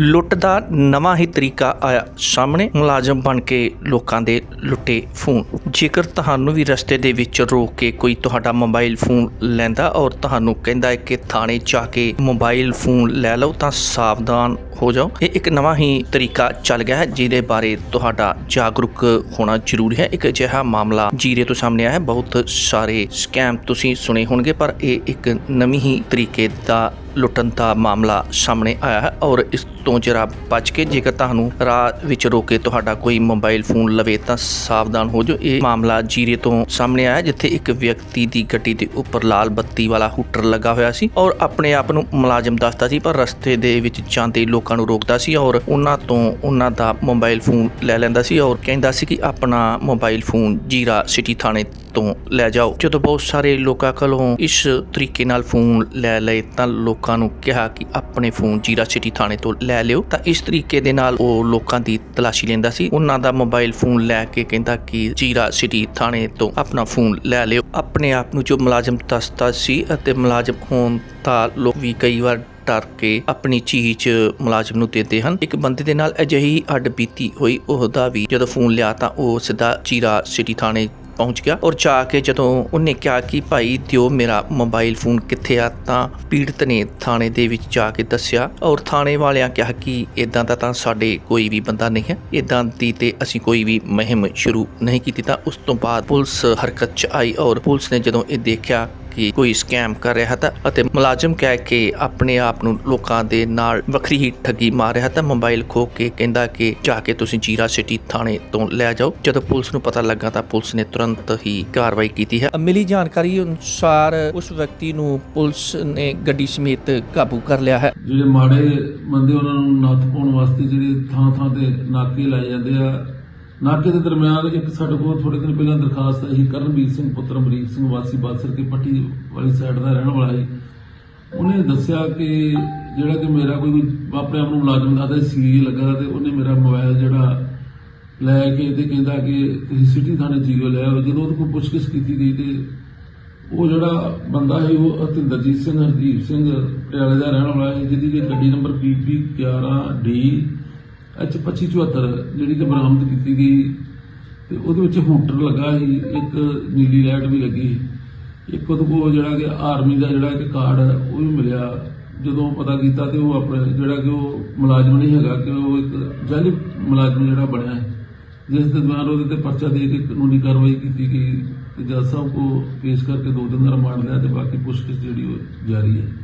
ਲੁੱਟ ਦਾ ਨਵਾਂ ਹੀ ਤਰੀਕਾ ਆਇਆ। ਸਾਹਮਣੇ ਮੁਲਾਜ਼ਮ ਬਣ ਕੇ ਲੋਕਾਂ ਦੇ ਲੁੱਟੇ ਫੋਨ। ਜੇਕਰ ਤੁਹਾਨੂੰ ਵੀ ਰਸਤੇ ਦੇ ਵਿੱਚ ਰੋਕ ਕੇ ਕੋਈ ਤੁਹਾਡਾ ਮੋਬਾਈਲ ਫੋਨ ਲੈਂਦਾ ਔਰ ਤੁਹਾਨੂੰ ਕਹਿੰਦਾ ਹੈ ਕਿ ਥਾਣੇ ਜਾ ਕੇ ਮੋਬਾਈਲ ਫੋਨ ਲੈ ਲਓ ਤਾਂ ਸਾਵਧਾਨ ਹੋ ਜਾਓ। ਇਹ ਇੱਕ ਨਵਾਂ ਹੀ ਤਰੀਕਾ ਚੱਲ ਗਿਆ ਹੈ ਜਿਹਦੇ ਬਾਰੇ ਤੁਹਾਡਾ ਜਾਗਰੂਕ ਹੋਣਾ ਜ਼ਰੂਰੀ ਹੈ। ਇੱਕ ਅਜਿਹਾ ਮਾਮਲਾ ਜੀਰੇ ਤੋਂ ਸਾਹਮਣੇ ਆਇਆ ਹੈ। ਬਹੁਤ ਸਾਰੇ ਸਕੈਮ ਤੁਸੀਂ ਸੁਣੇ ਹੋਣਗੇ, ਪਰ ਇਹ ਇੱਕ ਨਵੀਂ ਹੀ ਤਰੀਕੇ ਦਾ ਲੁੱਟਣ ਦਾ ਮਾਮਲਾ ਸਾਹਮਣੇ ਆਇਆ ਹੈ ਔਰ ਇਸ ਤੋਂ ਜਰਾ ਬਚ ਕੇ ਜੇਕਰ ਤੁਹਾਨੂੰ ਰਾਹ ਵਿੱਚ ਰੋਕੇ ਤੁਹਾਡਾ ਕੋਈ ਮੋਬਾਈਲ ਫੋਨ ਲਵੇ ਤਾਂ ਸਾਵਧਾਨ ਹੋ ਜਾਓ। ਇਹ ਮਾਮਲਾ ਜੀਰੇ ਤੋਂ ਸਾਹਮਣੇ ਆਇਆ ਜਿੱਥੇ ਇੱਕ ਵਿਅਕਤੀ ਦੀ ਗੱਡੀ ਦੇ ਉੱਪਰ ਲਾਲ ਬੱਤੀ ਵਾਲਾ ਹੂਟਰ ਲੱਗਾ ਹੋਇਆ ਸੀ ਔਰ ਆਪਣੇ ਆਪ ਨੂੰ ਮੁਲਾਜ਼ਮ ਦੱਸਦਾ ਸੀ ਪਰ ਰਸਤੇ ਦੇ ਵਿੱਚ ਜਾਂਦੇ ਲੋਕਾਂ ਨੂੰ ਰੋਕਦਾ ਸੀ ਔਰ ਉਹਨਾਂ ਤੋਂ ਉਹਨਾਂ ਦਾ ਮੋਬਾਈਲ ਫੋਨ ਲੈ ਲੈਂਦਾ ਸੀ ਔਰ ਕਹਿੰਦਾ ਸੀ ਕਿ ਆਪਣਾ ਮੋਬਾਈਲ ਫੋਨ ਜੀਰਾ ਸਿਟੀ ਥਾਣੇ ਤੋਂ ਲੈ ਜਾਓ। ਜਦੋਂ ਬਹੁਤ ਸਾਰੇ ਲੋਕਾਂ ਕੋਲੋਂ ਇਸ ਤਰੀਕੇ ਨਾਲ ਫੋਨ ਲੈ ਲਏ, ਤਾਂ ਲੋਕਾਂ ਨੂੰ ਕਿਹਾ ਕਿ ਆਪਣੇ ਫੋਨ ਜੀਰਾ ਸਿਟੀ ਥਾਣੇ ਤੋਂ ਲੈ ਲਿਓ। ਤਾਂ ਇਸ ਤਰੀਕੇ ਦੇ ਨਾਲ ਉਹ ਲੋਕਾਂ ਦੀ ਤਲਾਸ਼ੀ ਲੈਂਦਾ ਸੀ। ਉਹਨਾਂ ਦਾ ਮੋਬਾਈਲ ਫੋਨ ਲੈ ਕੇ ਕਹਿੰਦਾ ਕਿ ਜੀਰਾ ਸਿਟੀ ਥਾਣੇ ਤੋਂ ਆਪਣਾ ਫੋਨ ਲੈ ਲਿਓ। ਆਪਣੇ ਆਪ ਨੂੰ ਜੋ ਮੁਲਾਜ਼ਮ ਦੱਸਦਾ ਸੀ ਅਤੇ ਮੁਲਾਜ਼ਮ ਹੋਣ ਤਾਂ ਲੋਕ ਵੀ ਕਈ ਵਾਰ ਡਰ ਕੇ ਆਪਣੀ ਚੀਜ਼ ਮੁਲਾਜ਼ਮ ਨੂੰ ਦਿੰਦੇ ਹਨ। ਇੱਕ ਬੰਦੇ ਦੇ ਨਾਲ ਅਜਿਹੀ ਅੱਡ ਬੀਤੀ ਹੋਈ, ਉਹਦਾ ਵੀ ਜਦੋਂ ਫੋਨ ਲਿਆ ਤਾਂ ਉਹ ਸਿੱਧਾ ਜੀਰਾ ਸਿਟੀ ਥਾਣੇ ਪਹੁੰਚ ਗਿਆ ਔਰ ਜਾ ਕੇ ਜਦੋਂ ਉਹਨੇ ਕਿਹਾ ਕਿ ਭਾਈ ਦਿਓ ਮੇਰਾ ਮੋਬਾਈਲ ਫੋਨ ਕਿੱਥੇ ਆ, ਤਾਂ ਪੀੜਤ ਨੇ ਥਾਣੇ ਦੇ ਵਿੱਚ ਜਾ ਕੇ ਦੱਸਿਆ ਔਰ ਥਾਣੇ ਵਾਲਿਆਂ ਕਿਹਾ ਕਿ ਇਦਾਂ ਦਾ ਤਾਂ ਸਾਡੇ ਕੋਈ ਵੀ ਬੰਦਾ ਨਹੀਂ ਹੈ। ਇਦਾਂ ਦੀ ਤੇ ਅਸੀਂ ਕੋਈ ਵੀ ਮੁਹਿੰਮ ਸ਼ੁਰੂ ਨਹੀਂ ਕੀਤੀ ਤਾਂ ਉਸ ਤੋਂ ਬਾਅਦ ਪੁਲਿਸ ਹਰਕਤ 'ਚ ਆਈ ਔਰ ਪੁਲਿਸ ਨੇ ਜਦੋਂ ਇਹ ਦੇਖਿਆ ਕਿ ਕੋਈ ਸਕੈਮ ਕਰ ਰਿਹਾ ਤਾਂ ਅਤੇ ਮੁਲਾਜ਼ਮ ਕਹਿ ਕੇ ਆਪਣੇ ਆਪ ਨੂੰ ਲੋਕਾਂ ਦੇ ਨਾਲ ਵੱਖਰੀ ਹੀ ਠੱਗੀ ਮਾਰ ਰਿਹਾ ਤਾਂ ਮੋਬਾਈਲ ਖੋ ਕੇ ਕਹਿੰਦਾ ਕਿ ਜਾ ਕੇ ਤੁਸੀਂ ਜੀਰਾ ਸਿਟੀ ਥਾਣੇ ਤੋਂ ਲੈ ਜਾਓ। ਜਦੋਂ ਪੁਲਿਸ ਨੂੰ ਪਤਾ ਲੱਗਾ ਤਾਂ ਪੁਲਿਸ ਨੇ ਤੁਰੰਤ ਹੀ ਕਾਰਵਾਈ ਕੀਤੀ ਹੈ। ਮਿਲੀ ਜਾਣਕਾਰੀ ਅਨੁਸਾਰ ਉਸ ਵਿਅਕਤੀ ਨੂੰ ਪੁਲਿਸ ਨੇ ਗੱਡੀ ਸਮੇਤ ਕਾਬੂ ਕਰ ਲਿਆ ਹੈ। ਜਿਹੜੇ ਮਾੜੇ ਬੰਦੇ ਉਹਨਾਂ ਨੂੰ ਨੱਥ ਪਾਉਣ ਵਾਸਤੇ ਜਿਹੜੇ ਥਾਂ ਥਾਂ ਤੇ ਨਾਕੇ ਲਾਏ ਜਾਂਦੇ ਆ ਨਾਕੇ ਦੇ ਦਰਮਿਆਨ ਇੱਕ ਸਾਡੇ ਕੋਲ ਥੋੜੇ ਦਿਨ ਪਹਿਲਾਂ ਦਰਖਾਸਤ ਆਈ ਕਰਨਵੀਰ ਸਿੰਘ, ਪੁੱਤਰ ਅਮਰੀਕ ਸਿੰਘ, ਵਾਸੀ ਬਾਸਰ ਕੇ ਪੱਟੀ ਵਾਲੀ ਸਾਈਡ ਦਾ ਰਹਿਣ ਵਾਲਾ ਹੈ ਉਹਨੇ ਦੱਸਿਆ ਕਿ ਜਿਹੜਾ ਕਿ ਮੇਰਾ ਕੋਈ ਆਪਣੇ ਆਪ ਨੂੰ ਮੁਲਾਜ਼ਮ ਦਾ ਸੀਏ ਲੱਗਾ ਤੇ ਉਹਨੇ ਮੇਰਾ ਮੋਬਾਈਲ ਜਿਹੜਾ ਲੈ ਕੇ ਤੇ ਕਹਿੰਦਾ ਕਿ ਤੁਸੀਂ ਸਿਟੀ ਥਾਣੇ ਜੀਓ ਲੈ ਆਓ। ਜਦੋਂ ਉਹਦੇ ਕੋਲ ਪੁੱਛਗਿੱਛ ਕੀਤੀ ਗਈ ਤੇ ਉਹ ਜਿਹੜਾ ਬੰਦਾ ਹੈ ਉਹ ਅਤਿੰਦਰਜੀਤ ਸਿੰਘ ਹਰਦੀਪ ਸਿੰਘ ਪਟਿਆਲੇ ਦਾ ਰਹਿਣ ਵਾਲਾ ਹੈ ਜਿਹਦੀ ਕਿ ਗੱਡੀ ਨੰਬਰ PP11D ਐਚ 2574 ਜਿਹੜੀ ਕਿ ਬਰਾਮਦ ਕੀਤੀ ਗਈ ਤੇ ਉਹਦੇ ਵਿੱਚ ਹੂਟਰ ਲੱਗਾ ਸੀ, ਇੱਕ ਨੀਲੀ ਲਾਈਟ ਵੀ ਲੱਗੀ ਇੱਕ ਉਹਦੇ ਕੋਲ ਜਿਹੜਾ ਕਿ ਆਰਮੀ ਦਾ ਜਿਹੜਾ ਇੱਕ ਕਾਰਡ ਉਹ ਵੀ ਮਿਲਿਆ। ਜਦੋਂ ਪਤਾ ਕੀਤਾ ਤੇ ਉਹ ਆਪਣੇ ਜਿਹੜਾ ਕਿ ਉਹ ਮੁਲਾਜ਼ਮ ਨਹੀਂ ਹੈਗਾ, ਕਿ ਉਹ ਇੱਕ ਜਾਲੀ ਮੁਲਾਜ਼ਮ ਜਿਹੜਾ ਬਣਿਆ ਹੈ। ਜਿਸ ਦੇ ਦੌਰਾਨ ਉਹਦੇ ਤੇ ਪਰਚਾ ਦੇ ਕੇ ਕਾਨੂੰਨੀ ਕਾਰਵਾਈ ਕੀਤੀ ਗਈ ਤੇ ਜੱਜ ਸਾਹਿਬ ਕੋ ਪੇਸ਼ ਕਰਕੇ ਦੋ ਦਿਨ ਦਾ ਰਿਮਾਂਡ ਲਿਆ ਤੇ ਬਾਕੀ ਪੁੱਛਗਿੱਛ ਜਿਹੜੀ ਉਹ ਜਾਰੀ ਹੈ।